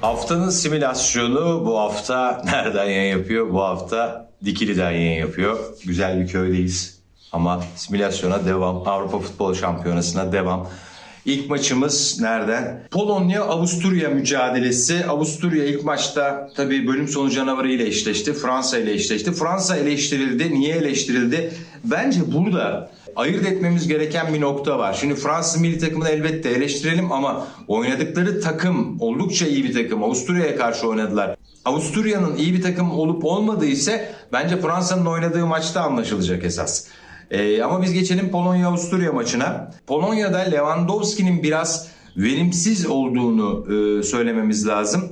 Haftanın simülasyonu bu hafta nereden yayın yapıyor? Bu hafta Dikili'den yayın yapıyor. Güzel bir köydeyiz. Ama simülasyona devam. Avrupa Futbol Şampiyonası'na devam. İlk maçımız nereden? Polonya-Avusturya mücadelesi. Avusturya ilk maçta tabii bölüm sonu canavarı ile eşleşti. Fransa ile eşleşti. Fransa eleştirildi. Niye eleştirildi? Bence burada ayırt etmemiz gereken bir nokta var. Şimdi Fransız milli takımını elbette eleştirelim ama oynadıkları takım oldukça iyi bir takım. Avusturya'ya karşı oynadılar. Avusturya'nın iyi bir takım olup olmadığı ise bence Fransa'nın oynadığı maçta anlaşılacak esas. Ee, ama biz geçelim Polonya-Avusturya maçına. Polonya'da Lewandowski'nin biraz verimsiz olduğunu e, söylememiz lazım.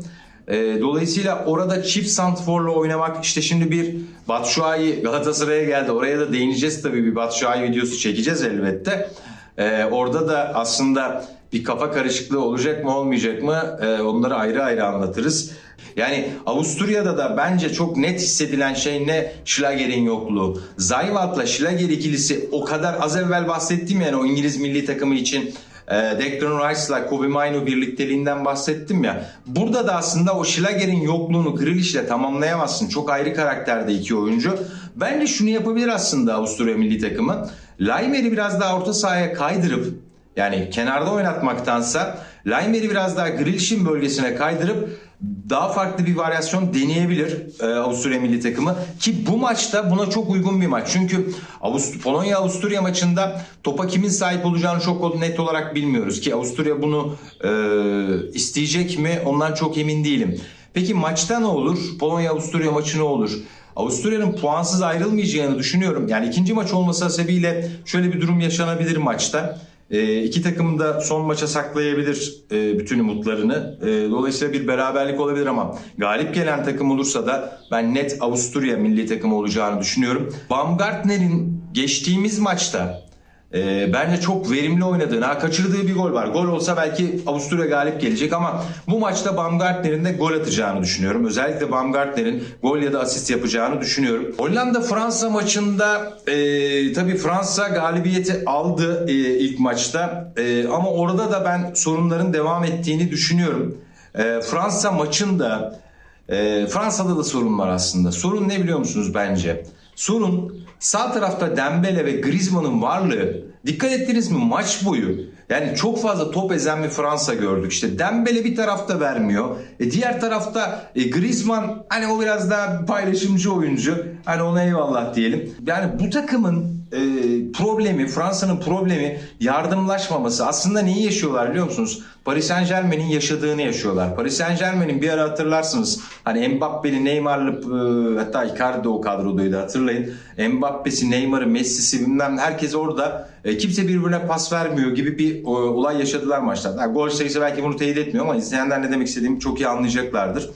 E, dolayısıyla orada çift santforla oynamak işte şimdi bir Batshuayi Galatasaray'a geldi. Oraya da değineceğiz tabii bir Batshuayi videosu çekeceğiz elbette. E, orada da aslında bir kafa karışıklığı olacak mı olmayacak mı e, onları ayrı ayrı anlatırız. Yani Avusturya'da da bence çok net hissedilen şey ne? Schlager'in yokluğu. Zayvat'la Schlager ikilisi o kadar az evvel bahsettim yani o İngiliz milli takımı için e, Declan Rice'la Kobe Mainu birlikteliğinden bahsettim ya. Burada da aslında o Schlager'in yokluğunu Grealish'le tamamlayamazsın. Çok ayrı karakterde iki oyuncu. Bence şunu yapabilir aslında Avusturya milli takımı. Laimer'i biraz daha orta sahaya kaydırıp yani kenarda oynatmaktansa Laimer'i biraz daha Grealish'in bölgesine kaydırıp daha farklı bir varyasyon deneyebilir e, Avusturya milli takımı ki bu maçta buna çok uygun bir maç. Çünkü Avust Polonya Avusturya maçında topa kimin sahip olacağını çok net olarak bilmiyoruz ki Avusturya bunu e, isteyecek mi ondan çok emin değilim. Peki maçta ne olur? Polonya Avusturya maçı ne olur? Avusturya'nın puansız ayrılmayacağını düşünüyorum. Yani ikinci maç olması sebebiyle şöyle bir durum yaşanabilir maçta. E, iki takım da son maça saklayabilir e, bütün umutlarını. E, dolayısıyla bir beraberlik olabilir ama galip gelen takım olursa da ben net Avusturya milli takımı olacağını düşünüyorum. Baumgartner'in geçtiğimiz maçta e, bence çok verimli oynadığını, kaçırdığı bir gol var. Gol olsa belki Avusturya galip gelecek ama bu maçta Baumgartner'in de gol atacağını düşünüyorum. Özellikle Baumgartner'in gol ya da asist yapacağını düşünüyorum. Hollanda-Fransa maçında e, tabii Fransa galibiyeti aldı e, ilk maçta e, ama orada da ben sorunların devam ettiğini düşünüyorum. E, Fransa maçında e, Fransa'da da sorun var aslında. Sorun ne biliyor musunuz bence? Sorun sağ tarafta Dembele ve Griezmann'ın varlığı. Dikkat ettiniz mi maç boyu? Yani çok fazla top ezen bir Fransa gördük. İşte Dembele bir tarafta vermiyor. E diğer tarafta e, Griezmann hani o biraz daha paylaşımcı oyuncu. Hani ona eyvallah diyelim. Yani bu takımın e, problemi, Fransa'nın problemi yardımlaşmaması. Aslında neyi yaşıyorlar biliyor musunuz? Paris Saint Germain'in yaşadığını yaşıyorlar. Paris Saint Germain'in bir ara hatırlarsınız. Hani Mbappe'li, Neymar'lı e, hatta Icardi o kadrodaydı hatırlayın. Mbappe'si, Neymar'ı, Messi'si bilmem herkes orada. E, kimse birbirine pas vermiyor gibi bir e, olay yaşadılar maçta. Yani gol sayısı belki bunu teyit etmiyor ama izleyenler ne demek istediğimi çok iyi anlayacaklardır.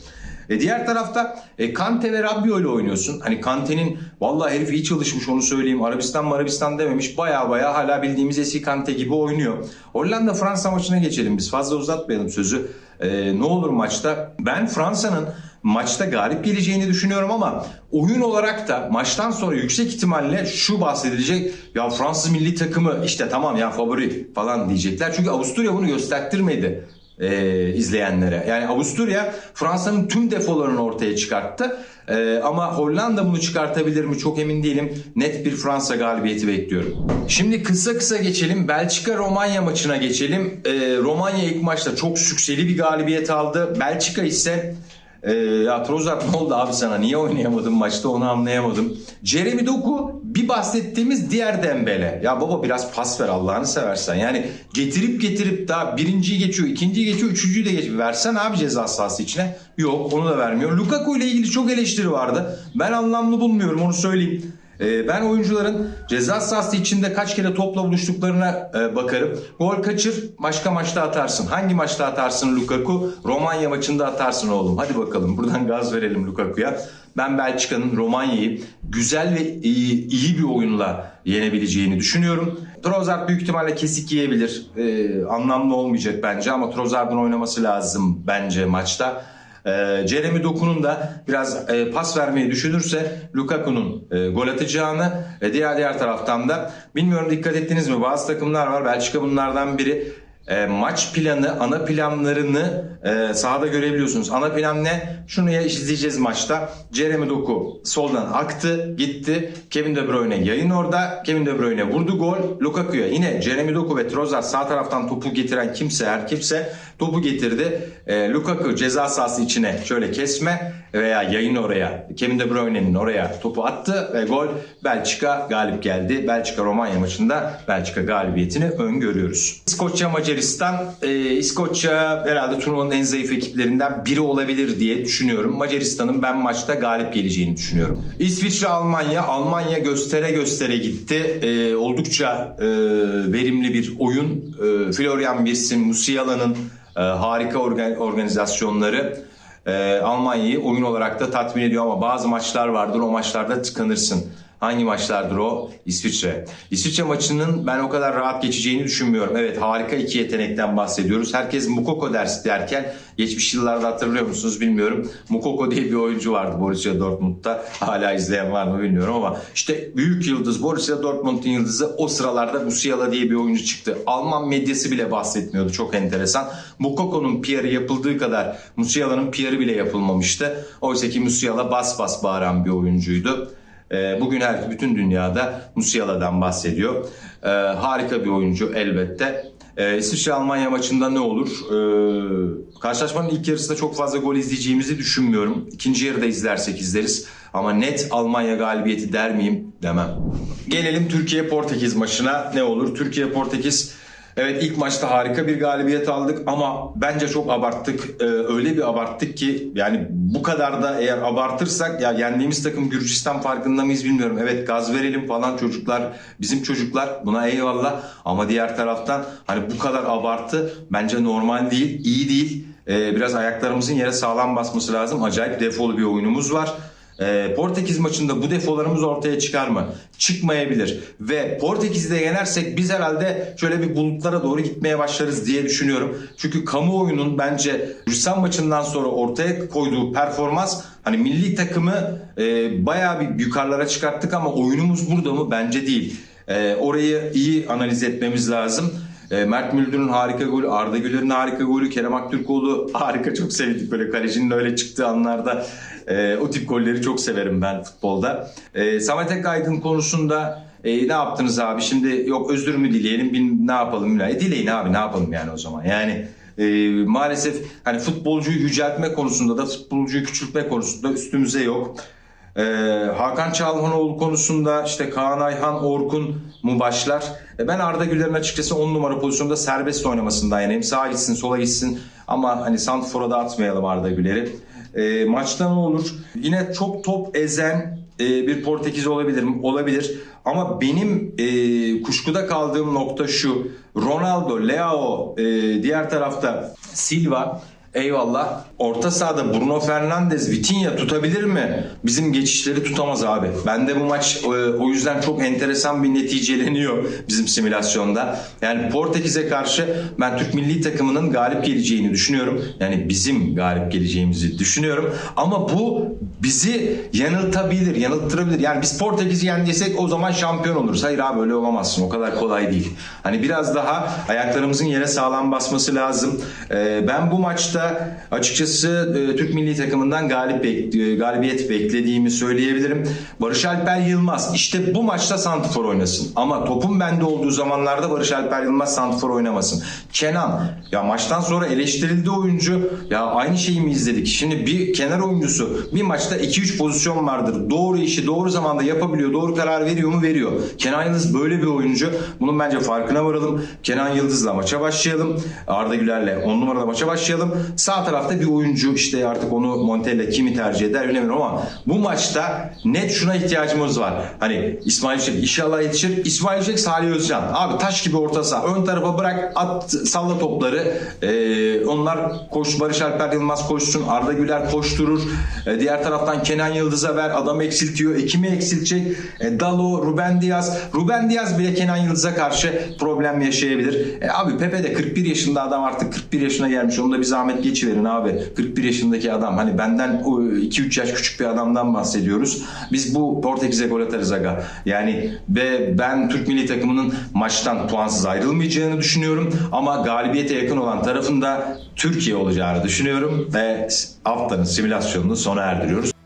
E diğer tarafta e, Kante ve Rabiot ile oynuyorsun. Hani Kante'nin vallahi herif iyi çalışmış onu söyleyeyim. Arabistan Arabistan dememiş. Baya baya hala bildiğimiz eski Kante gibi oynuyor. Hollanda Fransa maçına geçelim biz. Fazla uzatmayalım sözü. E, ne olur maçta? Ben Fransa'nın maçta galip geleceğini düşünüyorum ama oyun olarak da maçtan sonra yüksek ihtimalle şu bahsedilecek ya Fransız milli takımı işte tamam ya favori falan diyecekler. Çünkü Avusturya bunu gösterttirmedi e, izleyenlere. Yani Avusturya Fransa'nın tüm defolarını ortaya çıkarttı. E, ama Hollanda bunu çıkartabilir mi çok emin değilim. Net bir Fransa galibiyeti bekliyorum. Şimdi kısa kısa geçelim. Belçika-Romanya maçına geçelim. E, Romanya ilk maçta çok sükseli bir galibiyet aldı. Belçika ise ee, ya Trossard ne oldu abi sana? Niye oynayamadın maçta onu anlayamadım. Jeremy Doku bir bahsettiğimiz diğer Dembele. Ya baba biraz pas ver Allah'ını seversen. Yani getirip getirip daha birinciyi geçiyor, ikinciyi geçiyor, üçüncüyü de geçiyor. Versen abi ceza sahası içine. Yok onu da vermiyor. Lukaku ile ilgili çok eleştiri vardı. Ben anlamlı bulmuyorum onu söyleyeyim. Ee, ben oyuncuların ceza sahası içinde kaç kere topla buluştuklarına e, bakarım. Gol kaçır başka maçta atarsın. Hangi maçta atarsın Lukaku? Romanya maçında atarsın oğlum. Hadi bakalım buradan gaz verelim Lukaku'ya. Ben Belçika'nın Romanya'yı güzel ve iyi, iyi bir oyunla yenebileceğini düşünüyorum. Trossard büyük ihtimalle kesik yiyebilir. Ee, anlamlı olmayacak bence ama Trossard'ın oynaması lazım bence maçta. E, Jeremy Doku'nun da biraz e, pas vermeyi düşünürse Lukaku'nun e, gol atacağını diğer diğer taraftan da. Bilmiyorum dikkat ettiniz mi? Bazı takımlar var. Belçika bunlardan biri e, maç planı, ana planlarını e, sahada görebiliyorsunuz. Ana plan ne? Şunu ya izleyeceğiz maçta. Jeremy Doku soldan aktı, gitti. Kevin De Bruyne yayın orada. Kevin De Bruyne vurdu gol. Lukaku'ya yine Jeremy Doku ve Trossard sağ taraftan topu getiren kimse her kimse topu getirdi. E, Lukaku ceza sahası içine şöyle kesme veya yayın oraya Kevin De Bruyne'nin oraya topu attı ve gol Belçika galip geldi. Belçika Romanya maçında Belçika galibiyetini öngörüyoruz. İskoçya Macaristan e, İskoçya herhalde turnuvanın en zayıf ekiplerinden biri olabilir diye düşünüyorum. Macaristan'ın ben maçta galip geleceğini düşünüyorum. İsviçre Almanya Almanya göstere göstere gitti. E, oldukça e, verimli bir oyun. E, Florian Wirtz'in Musiala'nın e, harika organ- organizasyonları e, Almanya'yı oyun olarak da tatmin ediyor ama bazı maçlar vardır o maçlarda tıkanırsın. Hangi maçlardır o? İsviçre. İsviçre maçının ben o kadar rahat geçeceğini düşünmüyorum. Evet harika iki yetenekten bahsediyoruz. Herkes Mukoko ders derken geçmiş yıllarda hatırlıyor musunuz bilmiyorum. Mukoko diye bir oyuncu vardı Borussia Dortmund'da. Hala izleyen var mı bilmiyorum ama işte büyük yıldız Borussia Dortmund'un yıldızı o sıralarda Musiala diye bir oyuncu çıktı. Alman medyası bile bahsetmiyordu. Çok enteresan. Mukoko'nun PR'ı yapıldığı kadar Musiala'nın PR'ı bile yapılmamıştı. Oysa ki Musiala bas bas bağıran bir oyuncuydu. Ee, Bugün her bütün dünyada Musiala'dan bahsediyor. Ee, harika bir oyuncu elbette. Ee, İsviçre Almanya maçında ne olur? Ee, karşılaşmanın ilk yarısında çok fazla gol izleyeceğimizi düşünmüyorum. İkinci yarıda izlersek izleriz. Ama net Almanya galibiyeti der miyim? Demem. Gelelim Türkiye Portekiz maçına. Ne olur? Türkiye Portekiz Evet ilk maçta harika bir galibiyet aldık ama bence çok abarttık. Ee, öyle bir abarttık ki yani bu kadar da eğer abartırsak ya yendiğimiz takım Gürcistan farkında mıyız bilmiyorum. Evet gaz verelim falan çocuklar bizim çocuklar buna eyvallah ama diğer taraftan hani bu kadar abartı bence normal değil, iyi değil. Ee, biraz ayaklarımızın yere sağlam basması lazım. Acayip defolu bir oyunumuz var. Ee, Portekiz maçında bu defolarımız ortaya çıkar mı? Çıkmayabilir. Ve Portekiz'de yenersek biz herhalde şöyle bir bulutlara doğru gitmeye başlarız diye düşünüyorum. Çünkü kamuoyunun bence Gürcistan maçından sonra ortaya koyduğu performans hani milli takımı e, bayağı bir yukarılara çıkarttık ama oyunumuz burada mı? Bence değil. E, orayı iyi analiz etmemiz lazım. E, Mert Müldür'ün harika golü, Arda Güler'in harika golü, Kerem Aktürkoğlu harika çok sevdik böyle kalecinin öyle çıktığı anlarda. E, o tip golleri çok severim ben futbolda. E, Samet Akaydın konusunda e, ne yaptınız abi? Şimdi yok özür mü dileyelim, bir, ne yapalım? E, dileyin abi ne yapalım yani o zaman. Yani e, maalesef hani futbolcuyu yüceltme konusunda da futbolcuyu küçültme konusunda üstümüze yok. Ee, Hakan Çalhanoğlu konusunda işte Kaan Ayhan, Orkun mu başlar? E, ben Arda Güler'in açıkçası 10 numara pozisyonda serbest oynamasından yanayım. Sağa gitsin, sola gitsin ama hani Santfor'a da atmayalım Arda Güler'i. E, maçta ne olur? Yine çok top ezen e, bir Portekiz olabilir? Olabilir. Ama benim e, kuşkuda kaldığım nokta şu. Ronaldo, Leao, e, diğer tarafta Silva Eyvallah. Orta sahada Bruno Fernandes, Vitinha tutabilir mi? Bizim geçişleri tutamaz abi. Ben de bu maç e, o yüzden çok enteresan bir neticeleniyor bizim simülasyonda. Yani Portekiz'e karşı ben Türk milli takımının galip geleceğini düşünüyorum. Yani bizim galip geleceğimizi düşünüyorum. Ama bu bizi yanıltabilir, yanılttırabilir. Yani biz Portekiz'i yendiysek o zaman şampiyon oluruz. Hayır abi öyle olamazsın. O kadar kolay değil. Hani biraz daha ayaklarımızın yere sağlam basması lazım. E, ben bu maçta açıkçası e, Türk milli takımından galip bek- e, galibiyet beklediğimi söyleyebilirim. Barış Alper Yılmaz işte bu maçta santifor oynasın. Ama topun bende olduğu zamanlarda Barış Alper Yılmaz santifor oynamasın. Kenan ya maçtan sonra eleştirildi oyuncu. Ya aynı şeyi mi izledik? Şimdi bir kenar oyuncusu bir maçta 2-3 pozisyon vardır. Doğru işi doğru zamanda yapabiliyor. Doğru karar veriyor mu? Veriyor. Kenan Yıldız böyle bir oyuncu. Bunun bence farkına varalım. Kenan Yıldız'la maça başlayalım. Arda Güler'le 10 numarada maça başlayalım. Sağ tarafta bir oyuncu işte artık onu Montella kimi tercih eder bilemiyorum ama bu maçta net şuna ihtiyacımız var. Hani İsmail Yüksek inşallah yetişir. İsmail Yüksek Salih Özcan. Abi taş gibi orta saha. Ön tarafa bırak at salla topları. Ee, onlar koş Barış Alper Yılmaz koşsun. Arda Güler koşturur. Ee, diğer taraftan Kenan Yıldız'a ver. Adam eksiltiyor. E, kimi eksiltecek? E, Dalo, Ruben Diaz. Ruben Diaz bile Kenan Yıldız'a karşı problem yaşayabilir. E, abi Pepe de 41 yaşında adam artık 41 yaşına gelmiş. Onu da bir zahmet geçiverin abi. 41 yaşındaki adam hani benden 2-3 yaş küçük bir adamdan bahsediyoruz. Biz bu Portekiz'e gol atarız aga. Yani ve ben Türk milli takımının maçtan puansız ayrılmayacağını düşünüyorum. Ama galibiyete yakın olan tarafında Türkiye olacağını düşünüyorum ve haftanın simülasyonunu sona erdiriyoruz.